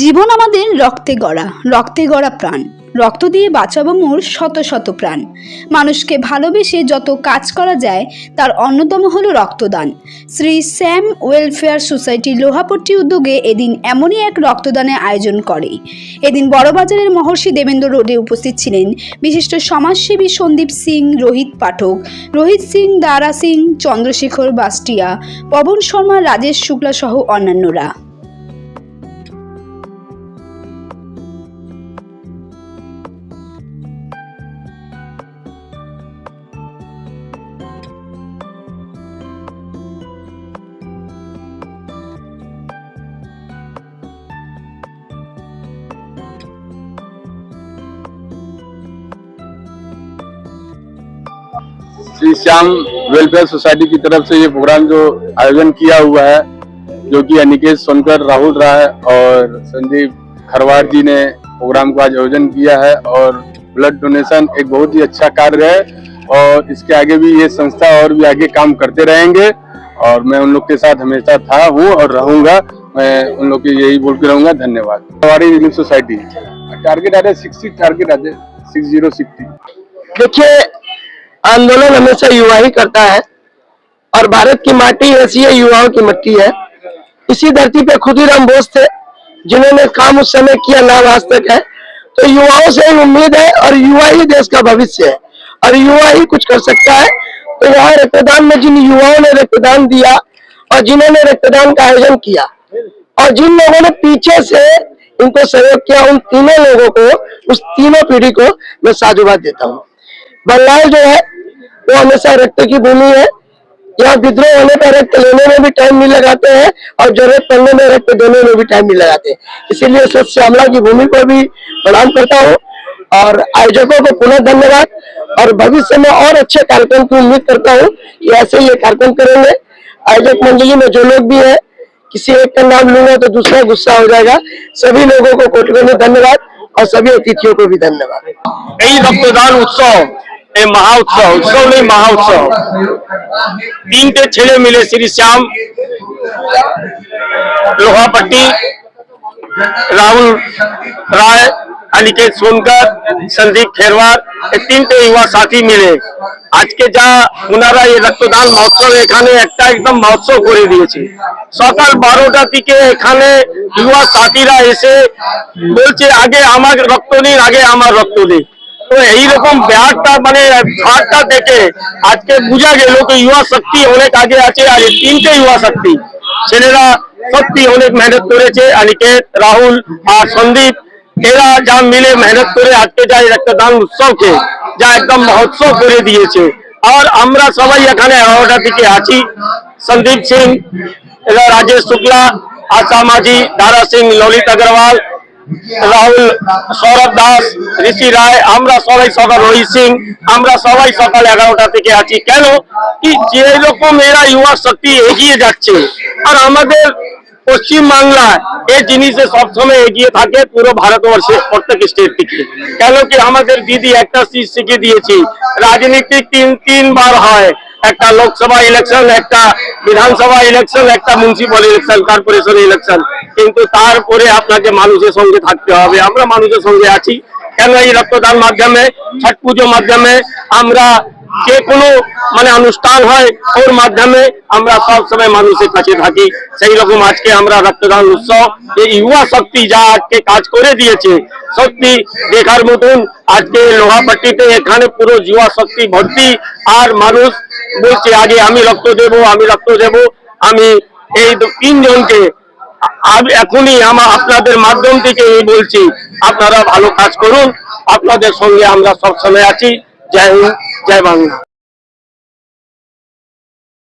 জীবন আমাদের রক্তে গড়া রক্তে গড়া প্রাণ। রক্ত দিয়ে বাঁচাবো মোর শত শত প্রাণ। মানুষকে ভালোবেসে যত কাজ করা যায়, তার অন্যতম হলো রক্তদান। Shri Sam welfare society Lohapatti উদ্যোগে এদিন এমনই এক রক্তদানের আয়োজন করে। এদিন বড়বাজারের মহর্ষি দেবেন্দ্র রোডে উপস্থিত ছিলেন বিশিষ্ট সমাজসেবী সন্দীপ সিং, রোহিত পাঠক, রোহিত সিং, দারা সিং, চন্দ্রশেখর বাস্টিয়া, পবন শর্মা, রাজেশ শুক্লা সহ অন্যান্যরা। श्री श्याम वेलफेयर सोसाइटी की तरफ़ से ये प्रोग्राम जो आयोजन किया हुआ है, जो कि अनिकेत सोनकर राहुल राय और संदीप खरवार जी ने प्रोग्राम का आयोजन किया है और ब्लड डोनेशन एक बहुत ही अच्छा कार्य है और इसके आगे भी ये संस्था और भी आगे काम करते रहेंगे और मैं उन लोग के साथ हमेशा था हूँ और रहूँगा। मैं उन लोग की यही बोल के रहूँगा, धन्यवाद। सोसाइटी टारगेट आ रहा है सिक्सटी टारगेट आ जाए सिक्स ज़ीरो सिक्सटी देखिए आंदोलन हमेशा युवा ही करता है और भारत की माटी ऐसी है, युवाओं की मिट्टी है। इसी धरती पे खुदीराम बोस थे, जिन्होंने काम उस समय किया नाम आज तक है। तो युवाओं से ही उम्मीद है और युवा ही देश का भविष्य है। और युवा ही कुछ कर सकता है। तो यहाँ रक्तदान में जिन युवाओं ने रक्तदान दिया और जिन्होंने रक्तदान का आयोजन किया और जिन लोगों ने पीछे से इनको सहयोग किया, उन तीनों लोगों को, उस तीनों पीढ़ी को मैं साधुवाद देता हूँ। बंगाल जो है वो हमेशा रक्त की भूमि है। यहाँ विद्रोह होने पर रक्त लेने में भी टाइम नहीं लगाते हैं और ज़रूरत पड़ने में रक्त देने में भी टाइम नहीं लगाते इसीलिए सब श्यामला की भूमि को भी प्रणाम करता हूँ और आयोजकों को पुनः धन्यवाद। और भविष्य में और अच्छे कार्यक्रम की उम्मीद करता हूँ कि ऐसे ही कार्यक्रम करेंगे। आयोजक मंडली में जो लोग भी है, किसी एक का नाम लूँगा तो दूसरा गुस्सा हो जाएगा। सभी लोगों को कोटि धन्यवाद और सभी अतिथियों को भी धन्यवाद। यही रक्तदान उत्सव এই মহা উৎসব উৎসব নেই মহা উৎসব। তিনটে ছেলে মিলে শ্রী শ্যাম লোহাপট্টি রাহুল রায় অনিকেত সোনকর সন্দীপ খেরওয়ার এই তিনটে ইউয়া সাথী মিলে। আজকে যা ওনারা এই রক্তদান মহোৎসব এখানে একটা একদম মহোৎসব করে দিয়েছে। সকাল বারোটা থেকে এখানে ইউয়া সাথীরা এসে বলছে আগে আমার রক্ত দিন আগে আমার রক্ত দিন। তো এইরকম ব্যাগটা মানে ঘাটটা দেখে আজকে বোঝা গেল কি युवा শক্তি অনেক আগে আছে আর এই তিনটে युवा শক্তি ছেলেরা সত্যি অনেক মেহনত করেছে অনিকেত রাহুল আর সন্দীপ এরা যা মিলে মেহনত করে আজকে যা এই রক্তদান উৎসবকে যা একদম মহোৎসব করে দিয়েছে আর আমরা সবাই এখানে এগারোটা থেকে আছি সন্দীপ সিং এরা রাজেশ শুক্লা আশা মাঝি দারা সিং ললিত আগরওয়াল রাহুল, সৌরভ দাস, ঋষি রায়, আমরা সবাই সকাল রোহিত সিং, আমরা সবাই সকাল এগারোটা থেকে আছি। কেন? কি যেরকম এরা ইউয়া শক্তি এগিয়ে যাচ্ছে, আর আমাদের পশ্চিম বাংলায় এই জিনিসে সবসময় এগিয়ে থাকে পুরো ভারতবর্ষে প্রত্যেক স্টেট থেকে। কেন কি আমাদের দিদি একটা চীজ শিখে দিয়েছি, রাজনীতি তিন তিনবার হয়। একটা লোকসভা ইলেকশন একটা বিধানসভা ইলেকশন একটা মিউনিসিপাল ইলেকশন কর্পোরেশন ইলেকশন কিন্তু তারপরে আপনাকে মানুষের সঙ্গে থাকতে হবে। আমরা মানুষের সঙ্গে আছি। কেন এই রক্তদান মাধ্যমে, ছট পুজোর মাধ্যমে আমরা যে কোনো মানে অনুষ্ঠান হয়, ওর মাধ্যমে আমরা সব সময় মানুষের কাছে থাকি। সেই রকম আজকে আমরা রক্তদান উৎসব, এই ইউয়া শক্তি যা আজকে কাজ করে দিয়েছে, সত্যি দেখার মতন আজকে লোহাপাট্টিতে এখানে পুরো যুবা শক্তি ভর্তি, আর মানুষ বলছে, আগে আমি রক্ত দেব, আমি রক্ত দেব। আমি এই তিনজনকে এখনই আমার আপনাদের মাধ্যম থেকে এই বলছি, আপনারা ভালো কাজ করুন, আপনাদের সঙ্গে আমরা সব সময় আছি। জয় হিন্দ। জয় বাংলা